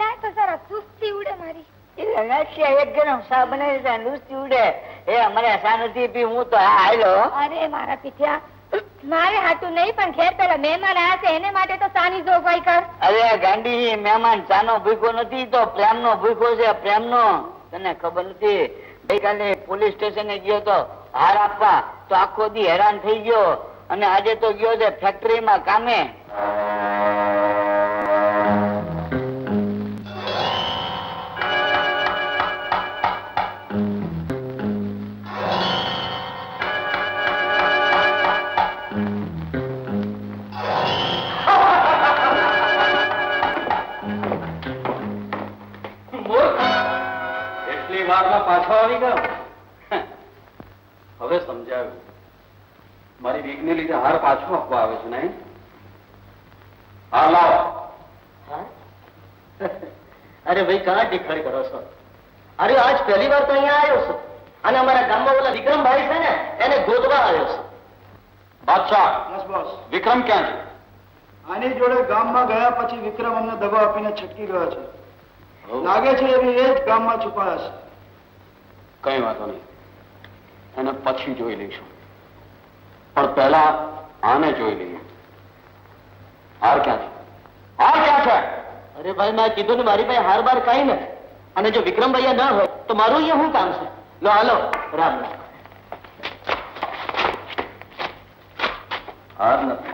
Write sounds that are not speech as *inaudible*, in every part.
લાય તો જરા સુસ્તી ઉડે મારી. એ લક્ષ્ય એક સા બનાવી દે લૂસતી ઉડે. એ અમારે સા નથી પી હું તો હા હાલો અરે મારા પીઠિયા મારે હાટું નહીં પણ ખેર પેલા મહેમાન આવ્યા છે એને માટે તો સાની જોગવાઈ કર. અરે ગાંડી મહેમાન ચાનો ભૂખો નથી તો પ્રેમનો ભૂખો છે પ્રેમનો. તને ખબર નથી ગઈકાલે પોલીસ સ્ટેશને ગયો તો હાર આપવા તો આખો દી હેરાન થઈ ગયો. અને આજે તો ગયો છે ફેક્ટરીમાં કામે. પાછો આપવા આવે છે લાવો. અરે ભાઈ કાં ટીખળ કરો છો? અરે આજ પહેલી વાર તો અહીંયા આવ્યો છું. અને અમારા ગામમાં ઓલા વિક્રમભાઈ છે ને એને ગોતવા આવ્યો છું. બાદશાહ બસ બસ. વિક્રમ ક્યાં છે? આની જોડે ગામમાં ગયા પછી વિક્રમ અમને દવા આપીને છટકી ગયો છે. લાગે છે એવી એ જ ગામમાં છુપાયા છે. કઈ વાંધો નહીં. એને પછી જોઈ લઈશું. પણ પહેલા આને જોઈ લઈએ. હાર ક્યાં છે? હાર ક્યાં છે? અરે ભાઈ મેં કીધું ને મારી પાસે હાર બાર કઈ નથી. અને જો વિક્રમભાઈ ના હોય તો મારું અહીંયા શું કામ છે? લો હાલો રામ રામ. હાર નથી.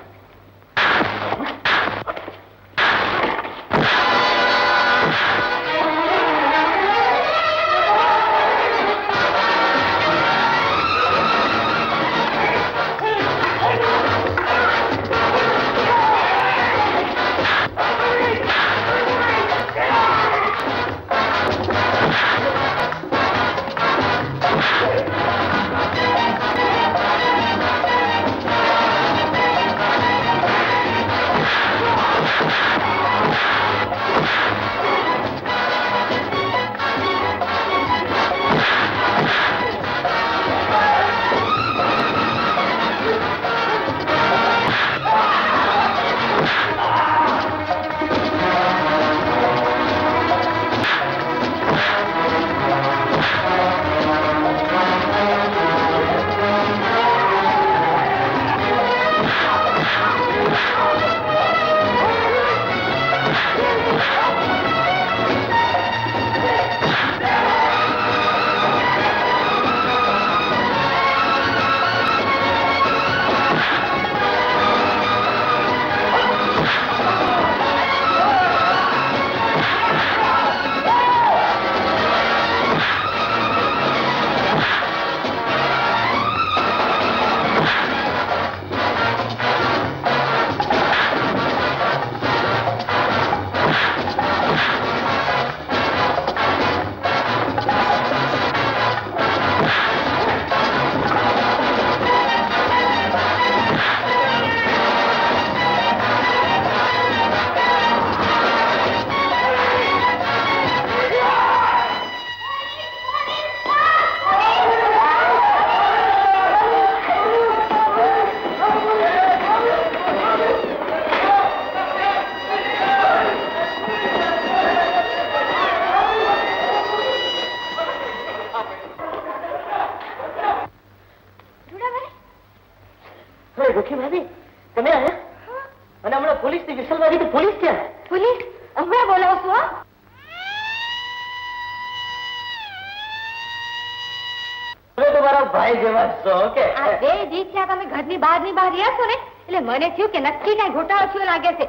ઘરની બહારની બહાર રહ્યા છો ને? એટલે મને થયું કે નક્કી કઈ ઘોટાળો થયો લાગે છે.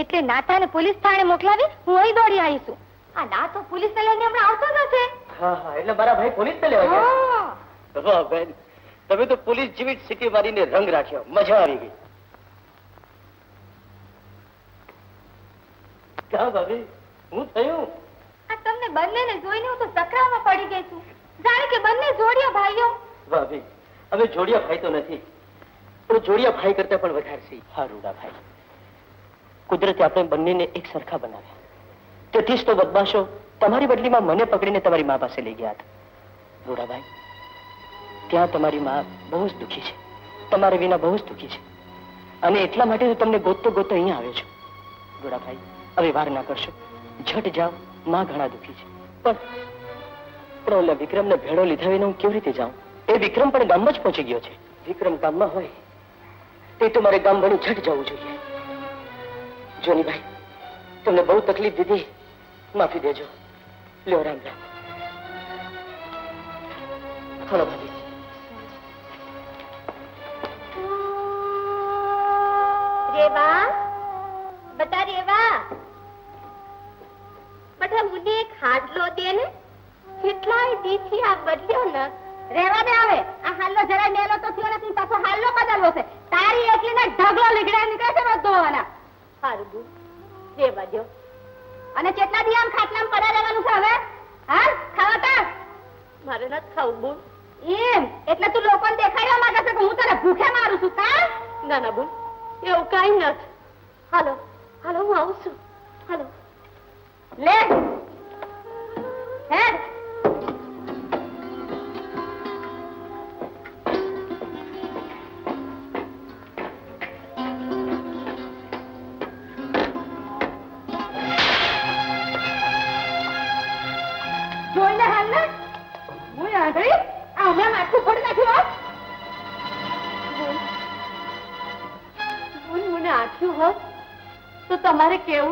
એટલે નાતાને પોલીસ થાણે મોકલાવી હું અહીં દોડી આવી છું. આ ના તો પોલીસ લઈને હમણાં આવતો જ હશે. હા હા એટલે મારા ભાઈ પોલીસ ને લેવા ગયા વાહ બેન તમે તો પોલીસ જેવી સિટી મારીને રંગ રાખ્યો. મજા આવી ગઈ. ક્યાં ભાભી? હું થયું? આ તમને બંનેને જોઈને હું તો સકરામાં પડી ગઈ છું. જાણે કે બંને જોડિયા ભાઈઓ. ભાભી અમે જોડિયા ભાઈ તો નથી. પણ જોડિયા ભાઈ કરતા પણ વધારે છે. હા રૂડા ભાઈ કુદરતે આપણે બંનેને એક સરખા બનાવ્યા. તેથી જ તો બદમાશો તમારી બદલીમાં મને પકડીને તમારી મા પાસે લઈ ગયા હતા. રૂડાભાઈ ત્યાં તમારી મા બહુ જ દુઃખી છે. તમારે વિના બહુ જ દુઃખી છે. અને એટલા માટે હું તમને ગોતતો ગોતતો અહીંયા આવ્યો છું. રૂડાભાઈ હવે વાર ના કરશો. ઝટ જાઓ માં ઘણા દુઃખી છે. પણ પણ ઓલા વિક્રમને ભેળો લીધા વિના હું કેવી રીતે જાઉં? એ વિક્રમ પણ ગામમાં જ પહોંચી ગયો છે. વિક્રમ ગામમાં હોય. તે તો મારે ગામ ભણી ઝટ જવું જોઈએ. જોનીભાઈ, તમને બહુ તકલીફ દીધી, માફી દેજો. લ્યો રામ રામ. ભાભી રેવા બટા રેવા. બટા મને એક હાડલો દે ને, કેટલાય દીથી આ બદલ્યો ન રેવા દે આવે આ હાલ્લો જરાય મેલો તો થયો નથી, પાછો હાલ્લો બદલવો છે. તારી એકલી ના ઢગલો લીગડા નીકળે છે હારું બુ રેવા દો અને કેટલા દી આમ ખાટલામાં પડ્યા રહેવાનું છે હવે? હા ખાવા તા. મારે નથી ખાવું બુ એમ એટલે તું લોકોને દેખાડવા માંગે છે કે હું તને ભૂખે મારું છું કા? ના ના બુ એવું કઈ નથી. હાલો હાલો હું આવું છું. હાલો. લે. હેડ.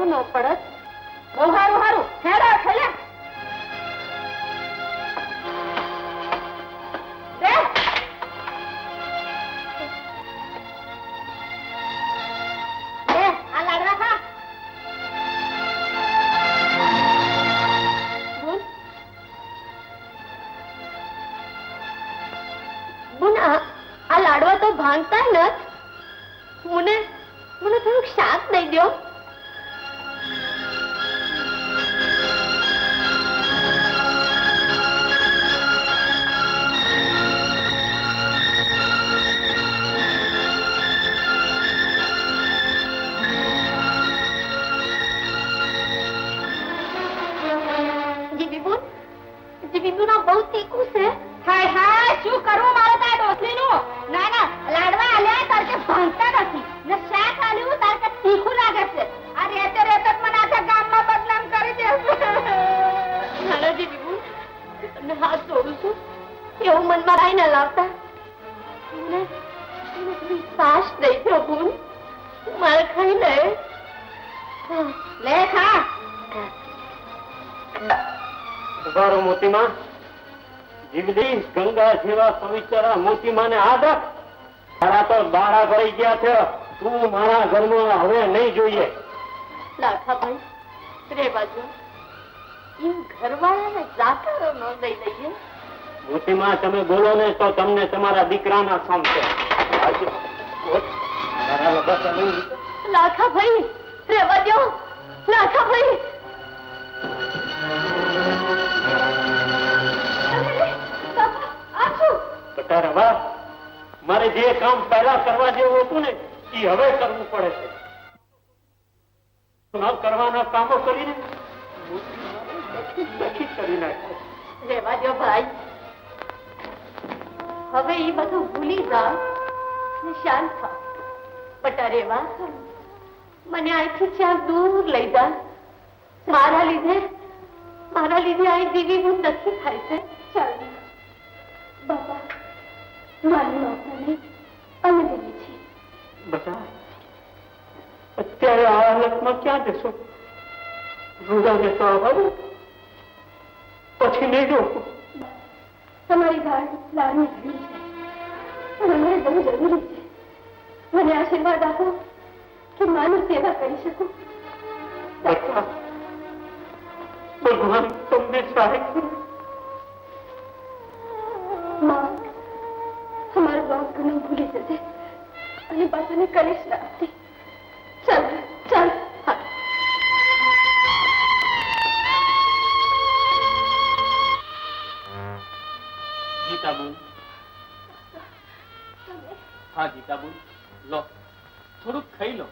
તમારે કેવું જીવલી ગંગા જેવા પવિત્ર મોતીમાને આદર તારા તો દાડા ભરાઈ ગયા છે. તું મારા ઘરમાં હવે નહીં જોઈએ. લાખાભાઈ રે બાજુ એમ ઘરવાળાને જાકારો ન દઈ દઈએ? મોતીમાં તમે બોલો ને તો તમને તમારા દીકરાના ના આજે ઓછ, તારા લબા ચાલુ. લાખાભાઈ રેવા દો લાખાભાઈ મારે જે કામ પહેલા કરવા જેવું હતું ને, એ હવે કરવું પડે છે. ન કરવાના કામો કરીને હવે એ બધું ભૂલી જાઓ અને શાંત થાઓ. બટા રેવા. મને અહીંથી જ્યાં દૂર લઈ જા મારા લીધે મારા લીધે અહીં જીવી હું નથી થાય છે. ચાલ. મારી માતાને અમે દેવી છે બધા અત્યારે આ હાલતમાં ક્યાં જશો? રૂડાને તો આવવાનું પછી નહીં જો તમારી લાડની ઘડી છે. અને મને બહુ જરૂરી છે. મને આશીર્વાદ આપો કે માની સેવા કરી શકું. ભગવાન તમને સહાય કરે. માં અમારો ભૂલી જશે અને પાછાને કલેશ ના આપતી ચાલ ચાલ. ગીતાબુન. હા ગીતાબુન. લો. થોડુંક ખાઈ લો.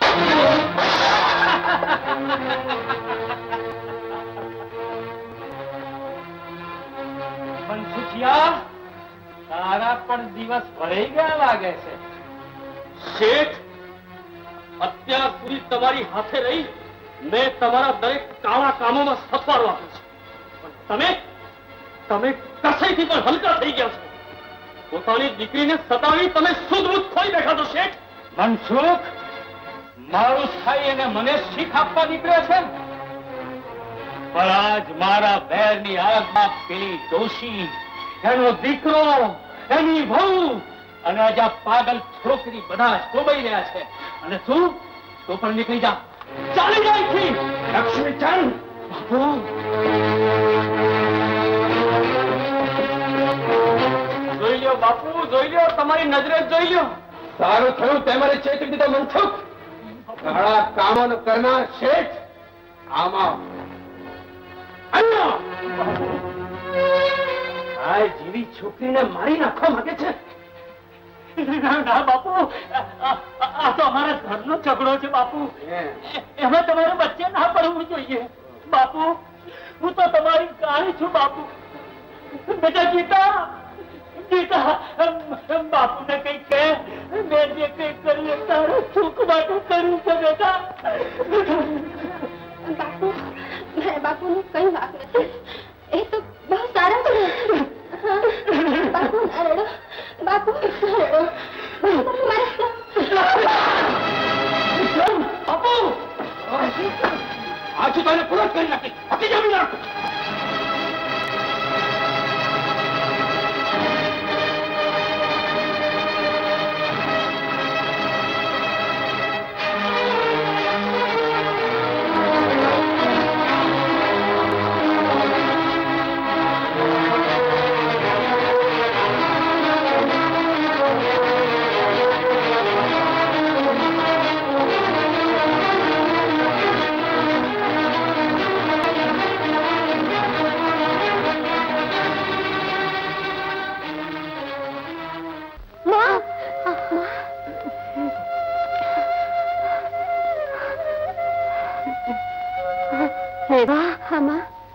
*laughs* શેઠ, અત્યાર સુધી તમારી હાથે રહી મેં તમારા દરેક કાળા કામોમાં સથવારો આપ્યો છે. પણ તમે તમે કસાઈથી પણ હલકા થઈ ગયા છો. પોતાની દીકરીને સતાવી તમે સુદબુદ ખોઈ બેઠા શેઠ. મનસુખ, મારું થાય એને મને શીખ આપવા નીકળ્યા છે? પણ આજ મારા બેરની આગમાં પેલી ડોશી એનો દીકરો એની વહુ અને આજે પાગલ છોકરી બધા શોભાઈ રહ્યા છે. અને તું તો પણ નીકળી જા. ચાલી જાય છે લક્ષ્મીચંદ બાપુ. જોઈ લ્યો બાપુ જોઈ લ્યો તમારી નજરે જોઈ લ્યો. સારું થયું તમારે ચેતવી દીધો મનસુખ ઘણા કામો કરનાર શેઠ આમાં આ જીવી છોકરીને મારી નાખવા માંગે છે ના બાપુ આ આ તો અમારા ઘરનો ઝઘડો છે બાપુ એમાં તમારે વચ્ચે ના પડવું જોઈએ બાપુ હું તો તમારી કાળી છું બાપુ બેટા ગીતા ગીતા બાપુને કઈ કહે મેં જે કઈ કર્યું તારા સુખ માટે કર્યું છે બેટા બાપુ મારા કઈ વાંક નથી એ તો બહુ સારા છે બાપુ ના રડો બાપુ ના રડો બાપુ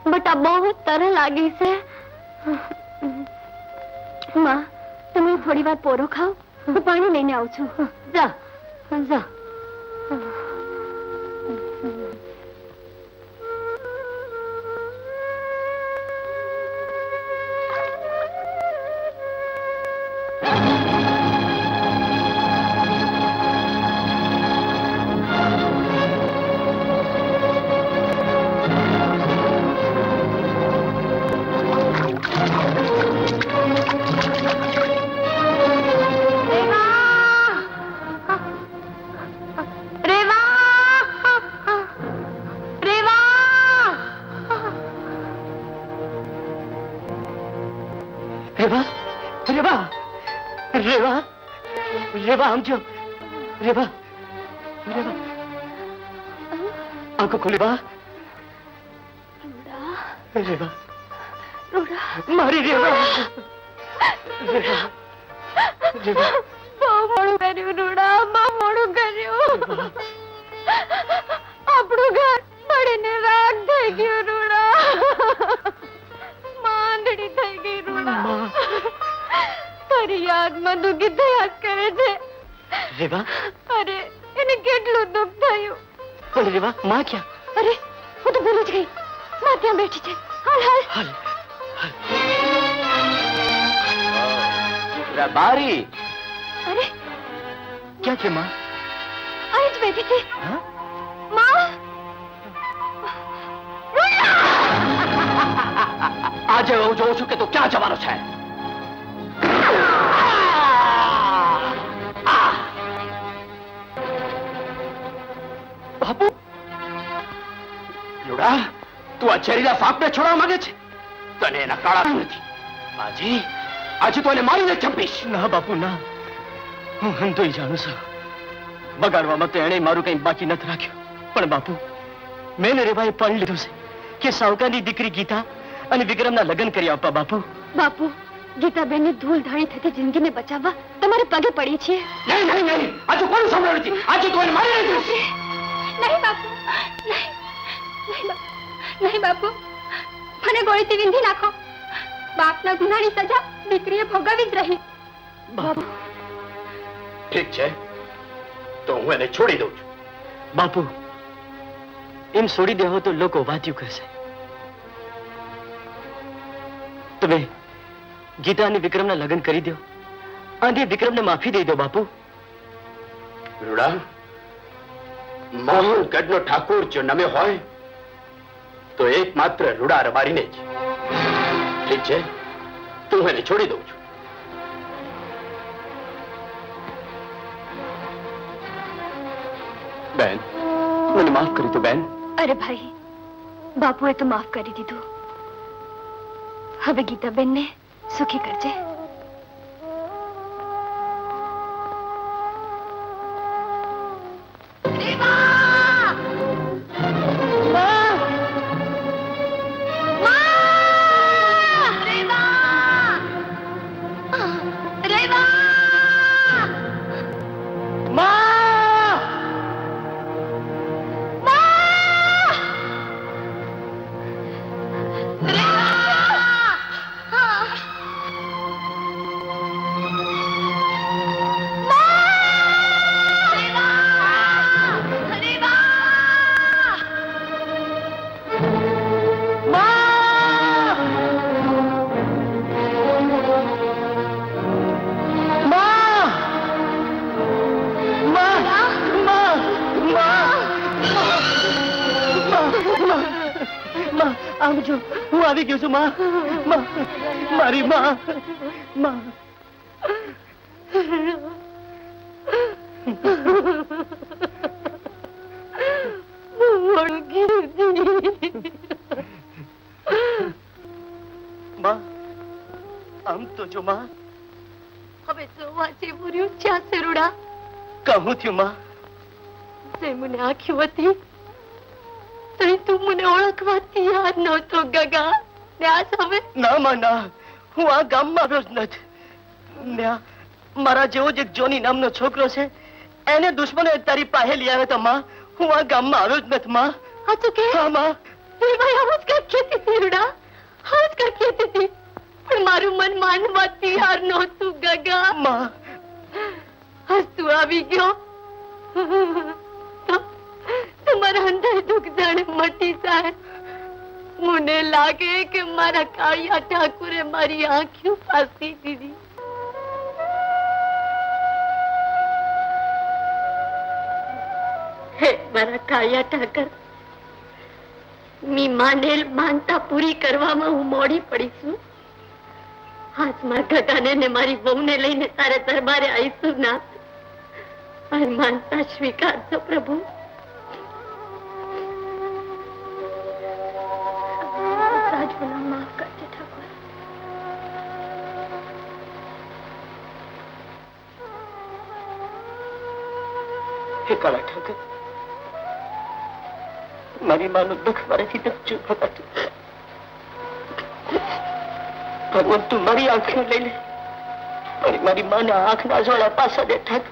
બટા, બહુ તરે લાગી છે. માં તમે થોડી વાર પોરો ખાઓ. હું પાણી લઈને આવું છું. જા જા. જો રેવા રેવા. આંખો ખોલી બા. રેવા. મારી રેવા. રેવા. રેવા. બહુ મોડું કર્યું રૂડા. બહુ મોડું કર્યું. આપણું ઘર પડીને રાગ થઈ ગયું રૂડા. માંદડી થઈ ગઈ રૂડા. તારી યાદમાં દુઃખી થયા કરે છે. રેવા? અરે એને કેટલું દુઃખ થયું. પણ રેવા માં ક્યાં? અરે હું તો ભૂલી જ ગઈ. માં ત્યાં બેઠી છે? હાલ હાલ. હાલ બારી. અરે. ક્યાં છે માં? અહીં જ બેઠી છે. હા? માં? આજે હું જોઉં છું કે તું ક્યાં જવાનો છે? લોડા તું આ ઝેરીલા સાપને છોડવા માંગે છે? તને એના કાળા નથી. આજે આજે તો એને મારીને ચંપીશ ના બાપુ ના. હું હંતોય જાણું છું. બગાડવામાં તો એણે મારું કંઈ બાકી નથી રાખ્યું. પણ બાપુ મેં રેવાએ પણ લીધું છે કે સાવકાની દીકરી ગીતા અને વિક્રમના લગ્ન કરી આપવા બાપુ. બાપુ ગીતાબેનની ધૂળ ધાણી થતી જિંદગીને બચાવવા તમારે પગે પડી છે. નહીં નહીં નહીં. આજે કોણ સાંભળ્યું નથી? આજે તો એને મારી નાખ્યું નહીં બાપુ નહીં. નહીં બાપુ. મને ગોળીથી વિંધી નાખો. બાપના ગુનાની સજા દીકરીએ ભોગવવી જ રહી. બાપુ ઠીક છે. તો હું એને છોડી દઉં છું. બાપુ એમ છોડી દેવો તો લોકો વાત્યું કરશે. તમે ગીતા અને વિક્રમના લગ્ન કરી દો. અને વિક્રમને માફી દઈ દો બાપુ. રૂડા મોહન ગઢનો ઠાકોર જો નમે હોય તો એકમાત્ર રૂડા રબારીને જ. ઠીક છે? તું એને છોડી દઉં છું. બેન, મને માફ કરી દો, બેન. અરે ભાઈ, બાપુએ તો માફ કરી દીધું. હવે ગીતાબેનને સુખી કરજે. આવજો હું આવી ગયો છું માં. મારી માં. માં. માં આમ તો જો માં. હવે જોવા જેવું રહ્યું જ્યાં સરુડા કહું થયું માં. તે મને આંખ્યું હતી તઈ તું મને ઓળખવા તૈયાર નહોતો ગગા. ને આ હવે ના માં ના. હું આ ગામમાં આવ્યો જ નથી ને આ મારા જેવો જ એક જોની નામનો છોકરો છે. એને દુશ્મનો તારી પાસે લઈ આવ્યો તો માં. હું આ ગામમાં આવ્યો જ નથી માં. આ તો કે? હા માં. એ ભાઈ આવું જ કાંઈક કહેતી હતી રૂડા. આવું જ કાંઈક કહેતી હતી. પણ મારું મન માનવા તૈયાર નહોતું ગગા. માં. હસ તું આવી ગયો. તમારા અંદર દુઃખ જાણે મટી જાય. મને લાગે કે મારા કાળિયા ઠાકુરે મારી આંખો ફાંસી દીધી. મારા કાળિયા ઠાકર માનેલ માનતા પૂરી કરવામાં હું મોડી પડી છું. હાથમાં ગગાને ને મારી બહુને લઈને તારે દરબારે આવીશું ના. માનતા સ્વીકારજો પ્રભુ. કાળા ઠાકર મારી માનું દુઃખ મારાથી નથી થતું ભગવાન, તું મારી આંખને લઈ લે મારી મારી માના આંખના જોડા પાછા દે ઠાકર